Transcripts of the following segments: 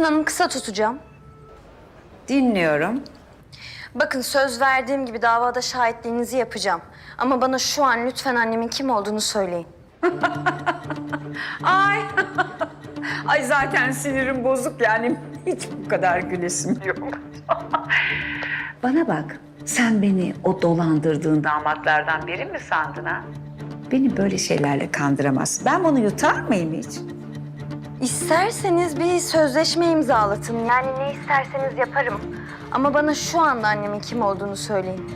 Hanım kısa tutacağım. Dinliyorum. Bakın söz verdiğim gibi davada şahitliğinizi yapacağım. Ama bana şu an lütfen annemin kim olduğunu söyleyin. Ay. Ay zaten sinirim bozuk yani hiç bu kadar gülesim yok. Bana bak. Sen beni o dolandırdığın damatlardan biri mi sandın ha? Beni böyle şeylerle kandıramazsın. Ben bunu yutar mıyım hiç? İsterseniz bir sözleşme imzalatın. Yani ne isterseniz yaparım. Ama bana şu anda annemin kim olduğunu söyleyin.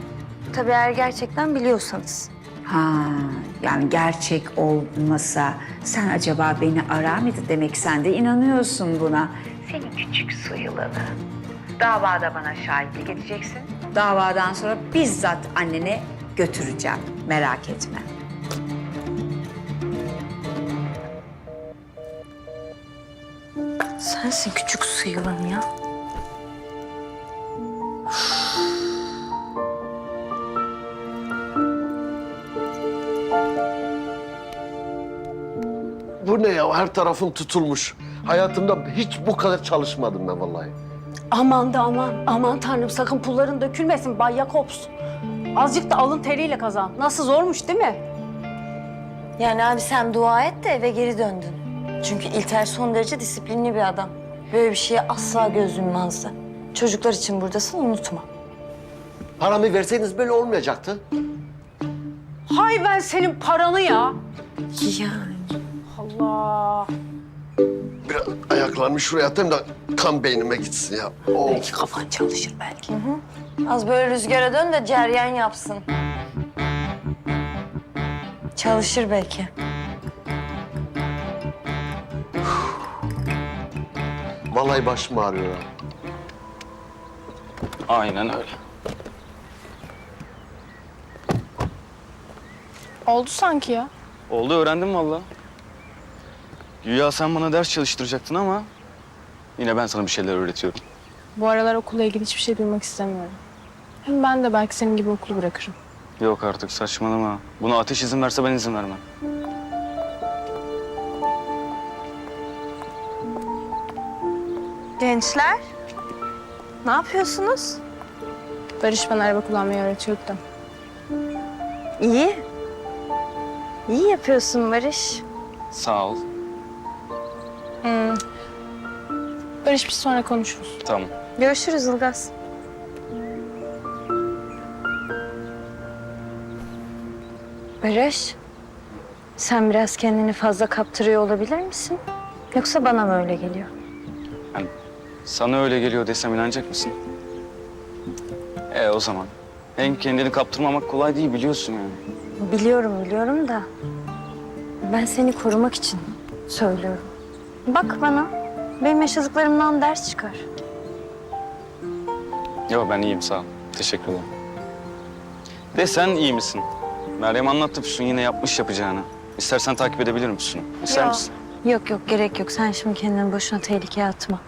Tabii eğer gerçekten biliyorsanız. Ha, yani gerçek olmasa sen acaba beni arar mıydı demek sen de inanıyorsun buna. Seni küçük su yılanı. Davada bana şahitlik edeceksin. Davadan sonra bizzat annene götüreceğim. Merak etme. Sensin küçük su yılanı ya. Bu ne ya? Her tarafım tutulmuş. Hayatımda hiç bu kadar çalışmadım ben vallahi. Aman da aman, aman tanrım sakın pulların dökülmesin Bay Jakobs. Azıcık da alın teriyle kazan. Nasıl zormuş değil mi? Yani abi sen dua et de eve geri döndün. Çünkü İlter son derece disiplinli bir adam. Böyle bir şeye asla göz yummazdı. Çocuklar için buradasın unutma. Paramı verseydiniz böyle olmayacaktı. Hay ben senin paranı ya. Yani. Allah. Biraz ayaklarımı şuraya atayım da kan beynime gitsin ya. Oh. Belki kafan çalışır belki. Az böyle rüzgara dön de ceryan yapsın. Çalışır belki. Vallahi başım ağrıyor ya. Aynen öyle. Oldu sanki ya. Oldu öğrendim valla. Güya sen bana ders çalıştıracaktın ama yine ben sana bir şeyler öğretiyorum. Bu aralar okulla ilgili hiçbir şey duymak istemiyorum. Hem ben de belki senin gibi okulu bırakırım. Yok artık saçmalama. Buna ateş izin verse ben izin vermem. Gençler, ne yapıyorsunuz? Barış bana araba kullanmayı öğretiyordu. İyi. İyi yapıyorsun Barış. Sağ ol. Barış biz sonra konuşuruz. Tamam. Görüşürüz Ilgaz. Barış, sen biraz kendini fazla kaptırıyor olabilir misin? Yoksa bana mı öyle geliyor? Yani sana öyle geliyor desem inanacak mısın? E o zaman. Hem kendini kaptırmamak kolay değil biliyorsun yani. Biliyorum, biliyorum da ben seni korumak için söylüyorum. Bak bana, benim yaşadıklarımdan ders çıkar. Yok ben iyiyim sağ ol. Teşekkür ederim. De sen iyi misin? Meryem anlattı Füsun yine yapmış yapacağını. İstersen takip edebilir misin? İster Yok. misin? Yok yok gerek yok. Sen şimdi kendini boşuna tehlikeye atma.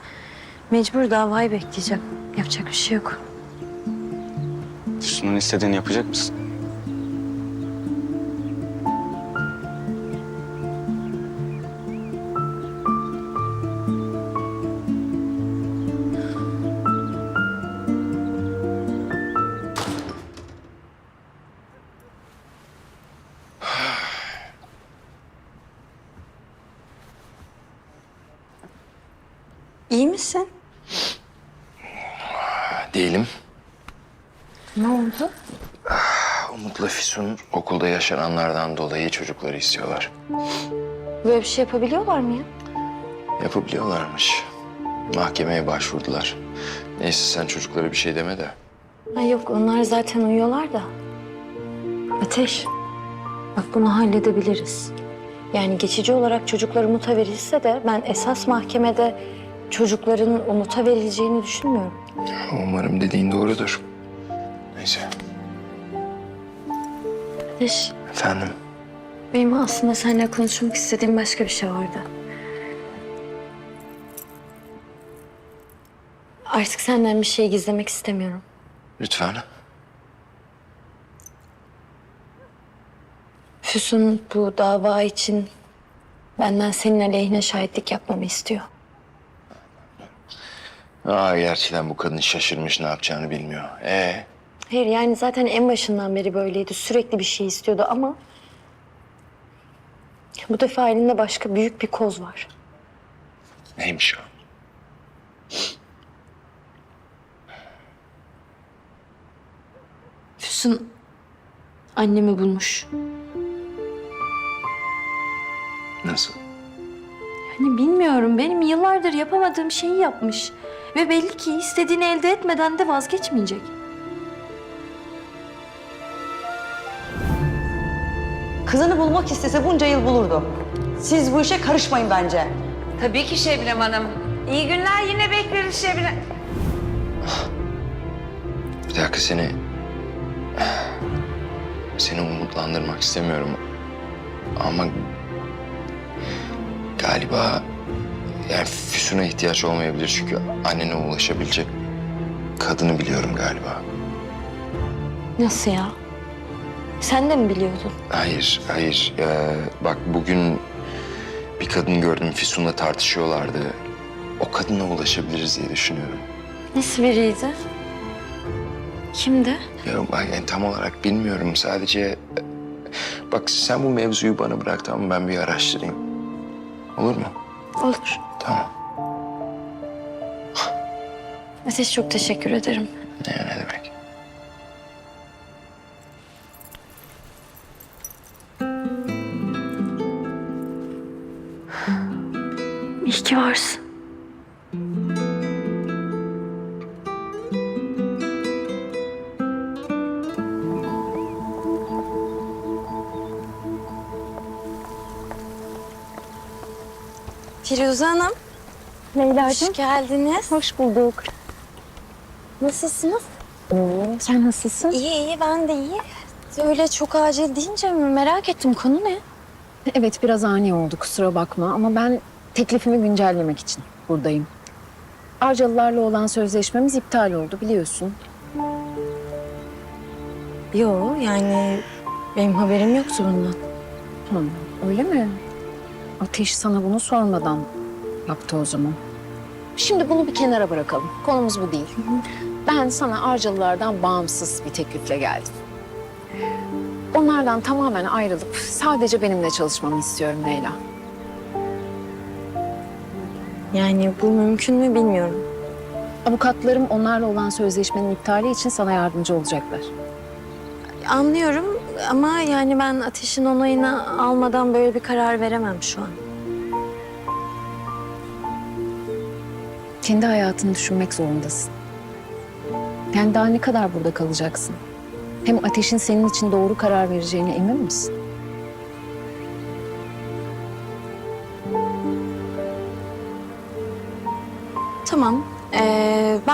Mecbur davayı bekleyeceğim. Yapacak bir şey yok. Füsun'un istediğini yapacak mısın? Yaşananlardan dolayı çocukları istiyorlar. Böyle bir şey yapabiliyorlar mı ya? Yapabiliyorlarmış. Mahkemeye başvurdular. Neyse sen çocuklara bir şey deme de. Ha yok onlar zaten uyuyorlar da. Ateş. Bak bunu halledebiliriz. Yani geçici olarak çocuklar Umut'a verilse de ben esas mahkemede çocukların Umut'a verileceğini düşünmüyorum. Umarım dediğin doğrudur. Neyse. Ateş, Efendim? benim aslında seninle konuşmak istediğim başka bir şey vardı. Artık senden bir şey gizlemek istemiyorum. Lütfen. Füsun bu dava için benden senin aleyhine şahitlik yapmamı istiyor. Aa gerçekten bu kadın şaşırmış ne yapacağını bilmiyor. Ee, Hayır yani zaten en başından beri böyleydi. Sürekli bir şey istiyordu ama... Bu defa elinde başka büyük bir koz var. neymiş o? Füsun annemi bulmuş. Nasıl? Hani bilmiyorum benim yıllardır yapamadığım şeyi yapmış. Ve belli ki istediğini elde etmeden de vazgeçmeyecek. Kızını bulmak istese bunca yıl bulurdu. Siz bu işe karışmayın bence. Tabii ki Şebnem Hanım. İyi günler yine bekleriz Şebnem. Bir dakika seni... Seni umutlandırmak istemiyorum. Ama... Galiba... Yani Füsun'a ihtiyaç olmayabilir çünkü annene ulaşabilecek kadını biliyorum galiba. Nasıl ya? Sen de mi biliyordun? Hayır, hayır. Ee, bak bugün bir kadın gördüm Füsun'la tartışıyorlardı. O kadına ulaşabiliriz diye düşünüyorum. Nasıl biriydi? Kimdi? Ya ben yani tam olarak bilmiyorum. Sadece bak sen bu mevzuyu bana bırak tamam mı? Ben bir araştırayım. Olur mu? Olur. Tamam. Ateş çok teşekkür ederim. Ne, ne demek? Ki varsın. Firuze Hanım. Leyla'cığım. Hoş geldiniz. Hoş bulduk. Nasılsınız? Sen nasılsın? İyi iyi ben de iyi. Öyle çok acil deyince merak ettim konu ne? Evet biraz ani oldu kusura bakma ama ben teklifimi güncellemek için buradayım. Arcalılarla olan sözleşmemiz iptal oldu biliyorsun. Yo yani benim haberim yoktu bundan. Hı, öyle mi? Ateş sana bunu sormadan yaptı o zaman. Şimdi bunu bir kenara bırakalım. Konumuz bu değil. Ben sana Arcalılardan bağımsız bir teklifle geldim. Onlardan tamamen ayrılıp sadece benimle çalışmanı istiyorum Leyla. Yani bu mümkün mü bilmiyorum. Avukatlarım onlarla olan sözleşmenin iptali için sana yardımcı olacaklar. Anlıyorum ama yani ben ateşin onayını almadan böyle bir karar veremem şu an. Kendi hayatını düşünmek zorundasın. Yani daha ne kadar burada kalacaksın? Hem ateşin senin için doğru karar vereceğine emin misin?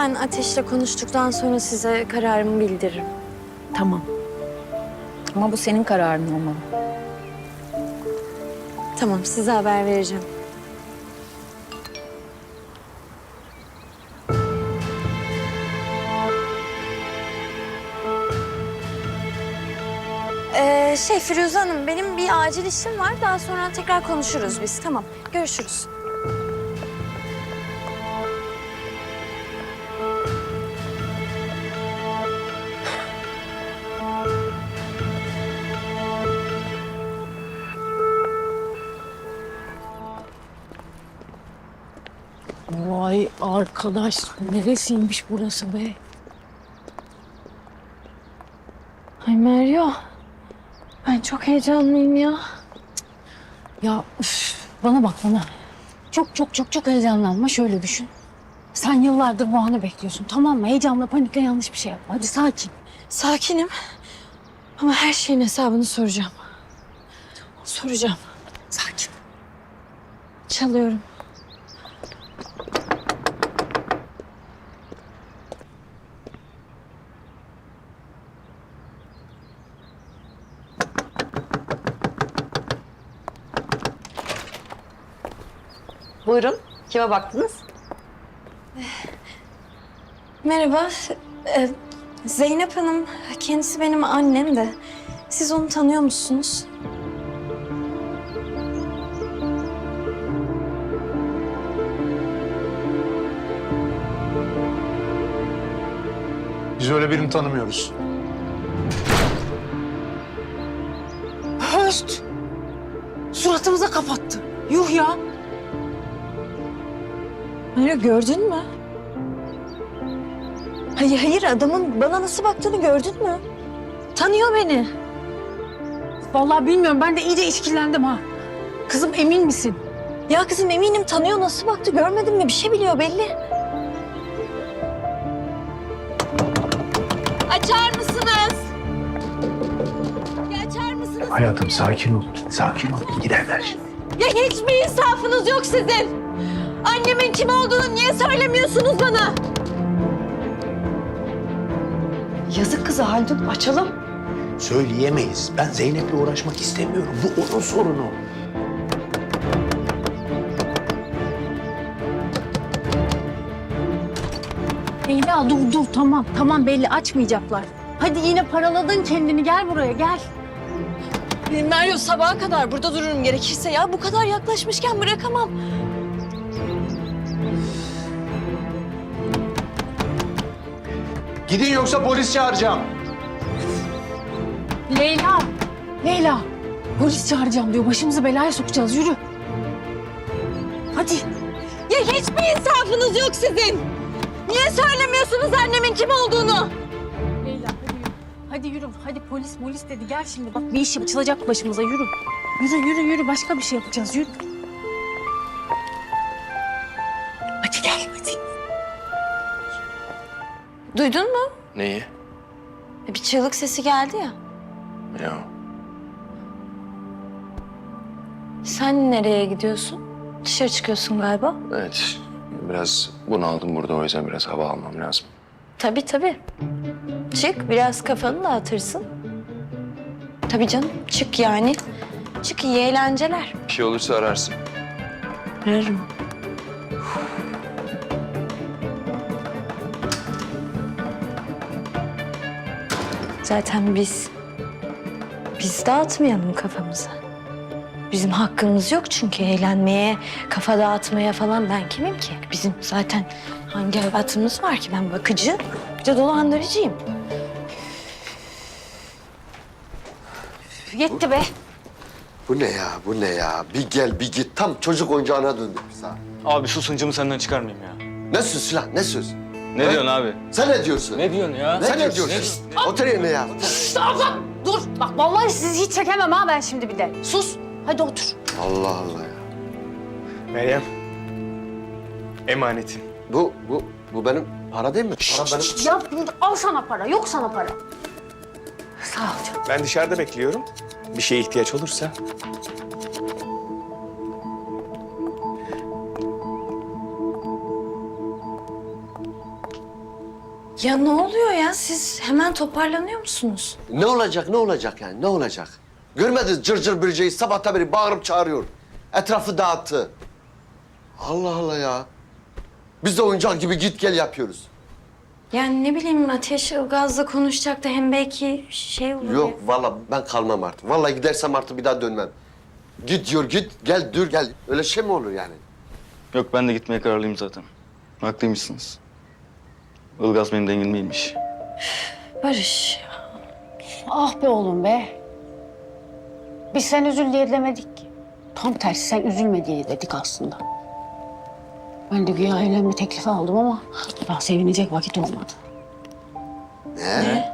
Ben ateşle konuştuktan sonra size kararımı bildiririm. Tamam. Ama bu senin kararın olmalı. Tamam size haber vereceğim. Ee, şey Firuze Hanım benim bir acil işim var. Daha sonra tekrar konuşuruz biz. Tamam görüşürüz. Arkadaş neresiymiş burası be? Ay Meryo. Ben çok heyecanlıyım ya. Ya üf, bana bak bana. Çok çok çok çok heyecanlanma şöyle düşün. Sen yıllardır bu anı bekliyorsun tamam mı? Heyecanla panikle yanlış bir şey yapma. Hadi sakin. Sakinim. Ama her şeyin hesabını soracağım. Soracağım. Sakin. Çalıyorum. Buyurun. Kime baktınız? Merhaba. Ee, Zeynep Hanım. Kendisi benim annem de. Siz onu tanıyor musunuz? Biz öyle birini tanımıyoruz. Höst. Suratımıza kapattı. Yuh ya. Hayır gördün mü? Hayır hayır adamın bana nasıl baktığını gördün mü? Tanıyor beni. Vallahi bilmiyorum ben de iyice işkillendim ha. Kızım emin misin? Ya kızım eminim tanıyor nasıl baktı görmedin mi? Bir şey biliyor belli. Açar mısınız? Ya açar mısınız? Hayatım sakin ol. Sakin ol. Giderler. Ya hiç mi insafınız yok sizin? Annemin kim olduğunu niye söylemiyorsunuz bana? Yazık kıza Haldun açalım. Söyleyemeyiz. Ben Zeynep'le uğraşmak istemiyorum. Bu onun sorunu. Leyla dur dur tamam tamam belli açmayacaklar. Hadi yine paraladın kendini gel buraya gel. Meryem sabaha kadar burada dururum gerekirse ya. Bu kadar yaklaşmışken bırakamam. Gidin yoksa polis çağıracağım. Leyla. Leyla. Polis çağıracağım diyor. Başımızı belaya sokacağız. Yürü. Hadi. Ya hiç mi insafınız yok sizin? Niye söylemiyorsunuz annemin kim olduğunu? Leyla hadi yürü. Hadi yürü. Hadi polis polis dedi. Gel şimdi. Bak bir iş açılacak başımıza. Yürü. Yürü yürü yürü. Başka bir şey yapacağız. Yürü. Duydun mu? Neyi? Bir çığlık sesi geldi ya. Ya. Sen nereye gidiyorsun? Dışarı çıkıyorsun galiba. Evet. Biraz bunaldım burada o yüzden biraz hava almam lazım. Tabii tabii. Çık biraz kafanı dağıtırsın. Tabii canım çık yani. Çık iyi eğlenceler. Bir şey olursa ararsın. Ararım. Zaten biz... Biz dağıtmayalım kafamızı. Bizim hakkımız yok çünkü eğlenmeye, kafa dağıtmaya falan ben kimim ki? Bizim zaten hangi hayatımız var ki? Ben bakıcı, bir de dolandırıcıyım. Yetti be. Bu ne ya, bu ne ya? Bir gel, bir git. Tam çocuk oyuncağına döndük biz ha. Abi şu sıncımı senden çıkarmayayım ya. Ne söz lan, ne söz? Ne Ha? diyorsun abi? Sen ne diyorsun? Ne diyorsun ya? Sen ne diyorsun? Otur yerine ya. Dur. Bak vallahi sizi hiç çekemem ha ben şimdi bir de. Sus. Hadi otur. Allah Allah ya. Meryem. Emanetin. Bu, bu, bu benim para değil mi? Para benim. Ya al sana para. Yok sana para. Sağ ol canım. Ben dışarıda bekliyorum. Bir şeye ihtiyaç olursa. Ya ne oluyor ya? Siz hemen toparlanıyor musunuz? Ne olacak, ne olacak yani, ne olacak? Görmediniz cırcır cır bürceği sabahta beri bağırıp çağırıyor. Etrafı dağıttı. Allah Allah ya. Biz de oyuncak gibi git gel yapıyoruz. Yani ne bileyim Ateş Ilgaz'la konuşacak da hem belki şey olur. Yok vallahi ben kalmam artık. Vallahi gidersem artık bir daha dönmem. Git diyor git, gel dur gel. Öyle şey mi olur yani? Yok ben de gitmeye kararlıyım zaten. Haklıymışsınız. Ilgaz benim dengim değilmiş. Barış. Ah be oğlum be. Biz sen üzül diye demedik ki. Tam tersi sen üzülme diye dedik aslında. Ben de güya evlenme teklifi aldım ama daha sevinecek vakit olmadı. Ne? Ya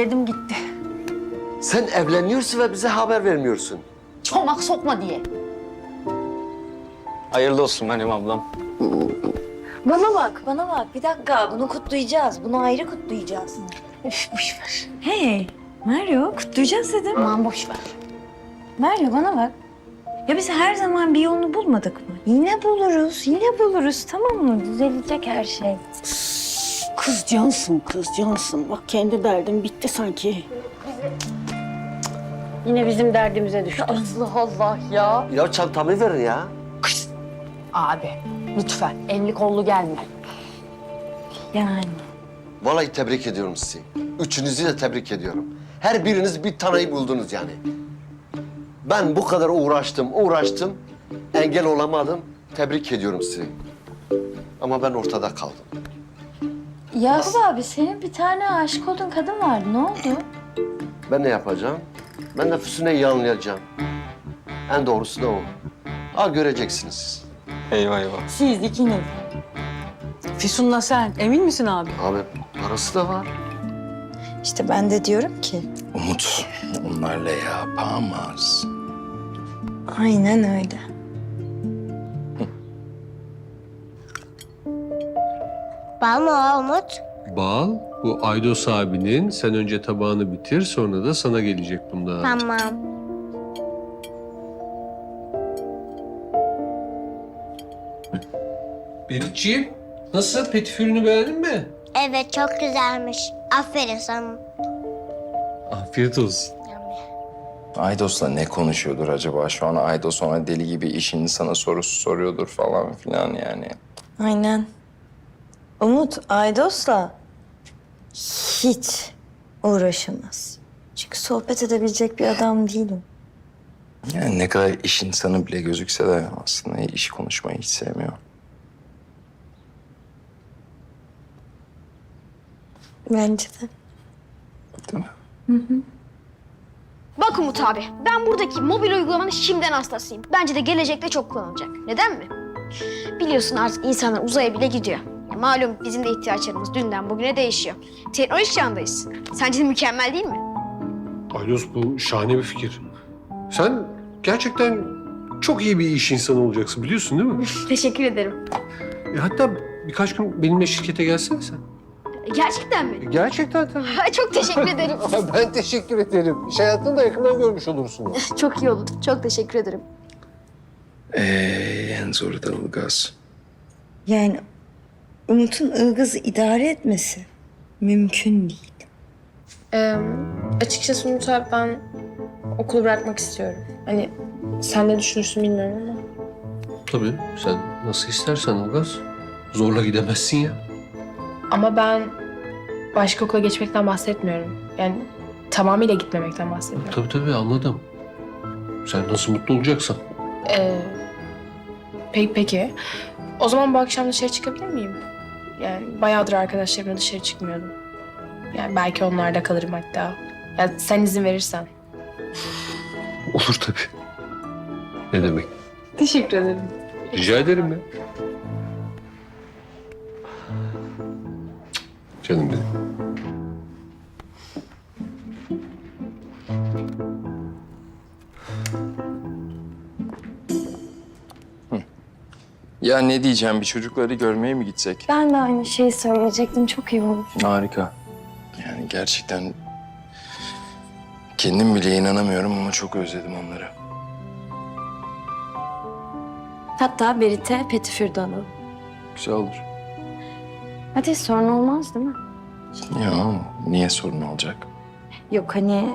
dedim gitti. Sen evleniyorsun ve bize haber vermiyorsun. Çomak sokma diye. Hayırlı olsun Meryem ablam. Bana bak, bana bak. Bir dakika, bunu kutlayacağız. Bunu ayrı kutlayacağız. Üf boş ver. Hey, Mario, kutlayacağız dedim. Aman boş ver. Mario bana bak. Ya biz her zaman bir yolunu bulmadık mı? Yine buluruz, yine buluruz tamam mı? Düzelecek her şey. Kız cansın kız cansın. Bak kendi derdin bitti sanki. Yine bizim derdimize düştü. Allah Allah ya. Ya çantamı ver ya. Abi lütfen elli kollu gelme. Yani. Vallahi tebrik ediyorum sizi. Üçünüzü de tebrik ediyorum. Her biriniz bir tanayı buldunuz yani. Ben bu kadar uğraştım, uğraştım. Engel olamadım. Tebrik ediyorum sizi. Ama ben ortada kaldım. Yakup abi senin bir tane aşık olduğun kadın vardı. Ne oldu? Ben ne yapacağım? Ben de Füsun'u yanlayacağım. En doğrusu da o. Al göreceksiniz siz. Eyvah eyvah. Siz ikiniz. Füsun'la sen emin misin abi? Abi parası da var. İşte ben de diyorum ki. Umut onlarla yapamaz. Aynen öyle. Bal mı Umut? Bal, bu Aydos abinin. Sen önce tabağını bitir, sonra da sana gelecek bunlar. Tamam. Beritciğim, nasıl? Petifürünü beğendin mi? Evet çok güzelmiş. Aferin sana. Afiyet olsun. Aydos'la ne konuşuyordur acaba? Şu an Aydos ona deli gibi iş insanı sorusu soruyordur falan filan yani. Aynen. Umut Aydos'la hiç uğraşamaz. Çünkü sohbet edebilecek bir adam değilim. Yani ne kadar iş insanı bile gözükse de aslında iş konuşmayı hiç sevmiyor. Bence de. Değil mi? Bak Umut abi, ben buradaki mobil uygulamanın şimdiden hastasıyım. Bence de gelecekte çok kullanılacak. Neden mi? Biliyorsun artık insanlar uzaya bile gidiyor. Malum bizim de ihtiyaçlarımız dünden bugüne değişiyor. Teknoloji çağındayız. Sence de mükemmel değil mi? Aydos bu şahane bir fikir. Sen gerçekten çok iyi bir iş insanı olacaksın biliyorsun değil mi? Teşekkür ederim. E, hatta birkaç gün benimle şirkete gelsene sen. Gerçekten mi? Gerçekten tabii. çok teşekkür ederim. ben teşekkür ederim. İş hayatını da yakından görmüş olursun. çok iyi oldu. Çok teşekkür ederim. Ee, en zoru da Ilgaz. Yani Umut'un ılgızı idare etmesi mümkün değil. Ee, açıkçası Umut abi ben okulu bırakmak istiyorum. Hani sen ne düşünürsün bilmiyorum ama. Tabii sen nasıl istersen Ilgaz. Zorla gidemezsin ya. Ama ben başka okula geçmekten bahsetmiyorum. Yani tamamıyla gitmemekten bahsediyorum. Tabii tabii anladım. Sen nasıl mutlu olacaksan. Ee, peki, peki. O zaman bu akşam dışarı çıkabilir miyim? Yani bayağıdır arkadaşlarımla dışarı çıkmıyordum. Yani belki onlarda kalırım hatta. Ya sen izin verirsen. Olur tabii. Ne demek? Teşekkür ederim. Rica ederim ya. Canım benim. Ya ne diyeceğim bir çocukları görmeye mi gitsek? Ben de aynı şeyi söyleyecektim. Çok iyi olur. Harika. Yani gerçekten kendim bile inanamıyorum ama çok özledim onları. Hatta Berit'e Petifür de alalım. Güzel olur. Hadi sorun olmaz değil mi? Ya niye sorun olacak? Yok hani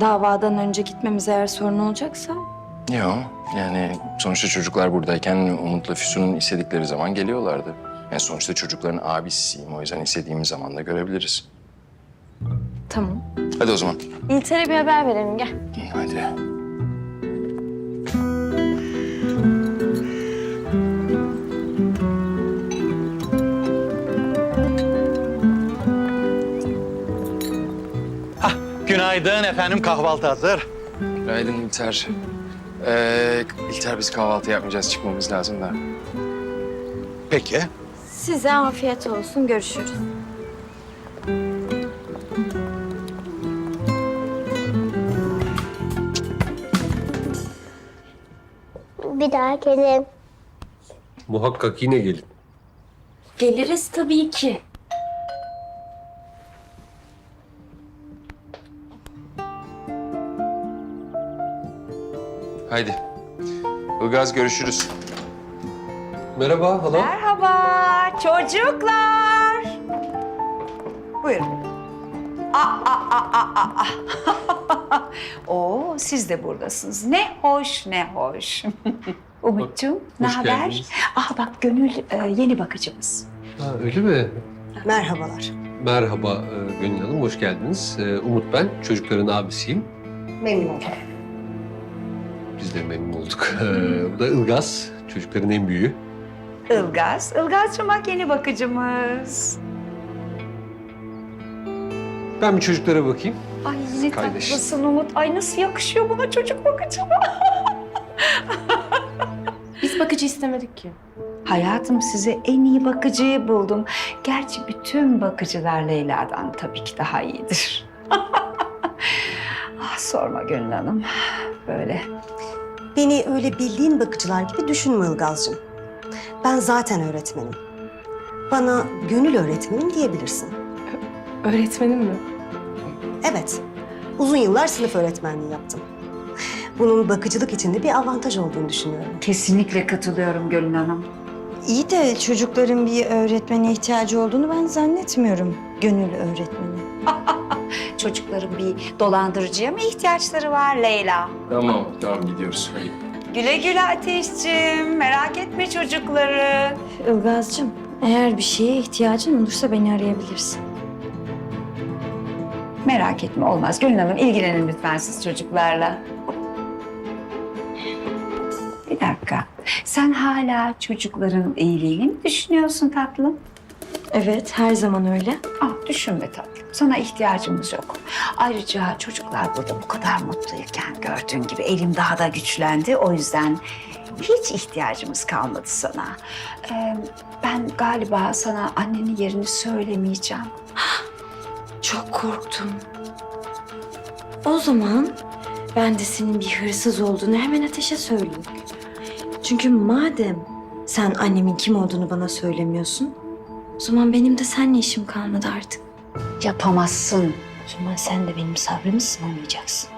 davadan önce gitmemiz eğer sorun olacaksa Ya yani sonuçta çocuklar buradayken Umut'la Füsun'un istedikleri zaman geliyorlardı. Yani sonuçta çocukların abisiyim o yüzden istediğimiz zaman da görebiliriz. tamam. Hadi o zaman. İlter'e bir haber verelim gel. Hadi. Günaydın efendim kahvaltı hazır. Günaydın İlter. Ee, İlter biz kahvaltı yapmayacağız çıkmamız lazım da. Peki. Size afiyet olsun. Görüşürüz. Bir daha gelin. Muhakkak yine gelin. Geliriz tabii ki. Haydi. Ilgaz görüşürüz. Merhaba hala. Merhaba çocuklar. Buyurun. aa, aa, aa, aa. Oo, siz de buradasınız. Ne hoş, ne hoş. Umut'cum, ne Hoş haber? geldiniz. Aa bak Gönül e, yeni bakıcımız. Ha, öyle mi? Merhabalar. Merhaba e, Gönül Hanım, hoş geldiniz. E, Umut ben, çocukların abisiyim. Memnun oldum. Biz de memnun olduk. E, bu da Ilgaz, çocukların en büyüğü. Ilgaz. Ilgaz'cığım bak yeni bakıcımız. Ben bir çocuklara bakayım. Ay ne Kardeş. tatlısın Umut. Ay nasıl yakışıyor buna çocuk bakıcıma. Biz bakıcı istemedik ki. Hayatım size en iyi bakıcıyı buldum. Gerçi bütün bakıcılar Leyla'dan tabii ki daha iyidir. ah sorma Gönül Hanım. Böyle. Beni öyle bildiğin bakıcılar gibi düşünme Ilgaz'cığım. Ben zaten öğretmenim. Bana gönül öğretmenim diyebilirsin. Öğretmenim mi? Evet, uzun yıllar sınıf öğretmenliği yaptım. Bunun bakıcılık için de bir avantaj olduğunu düşünüyorum. Kesinlikle katılıyorum Gönül Hanım. İyi de çocukların bir öğretmene ihtiyacı olduğunu ben zannetmiyorum. Gönül öğretmeni. Çocukların bir dolandırıcıya mı ihtiyaçları var Leyla? Tamam, tamam gidiyoruz. Hadi. Güle güle Ateşciğim. Merak etme çocukları. Ilgaz'cığım eğer bir şeye ihtiyacın olursa beni arayabilirsin. Merak etme olmaz. Gönül Hanım ilgilenin lütfen siz çocuklarla. Bir dakika. Sen hala çocukların iyiliğini mi düşünüyorsun tatlım? Evet her zaman öyle. Ah düşünme tatlım. Sana ihtiyacımız yok. Ayrıca çocuklar burada bu kadar mutluyken gördüğün gibi elim daha da güçlendi. O yüzden hiç ihtiyacımız kalmadı sana. Ee, ben galiba sana annenin yerini söylemeyeceğim. Çok korktum. O zaman ben de senin bir hırsız olduğunu hemen ateşe söyleyeyim. Çünkü madem sen annemin kim olduğunu bana söylemiyorsun, o zaman benim de seninle işim kalmadı artık. Yapamazsın. O zaman sen de benim sabrımı sınamayacaksın.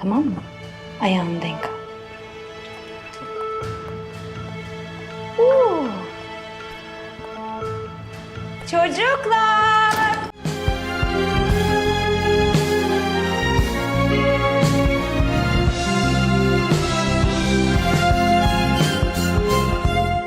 Tamam mı? Ayağını denk al. Çocuklar!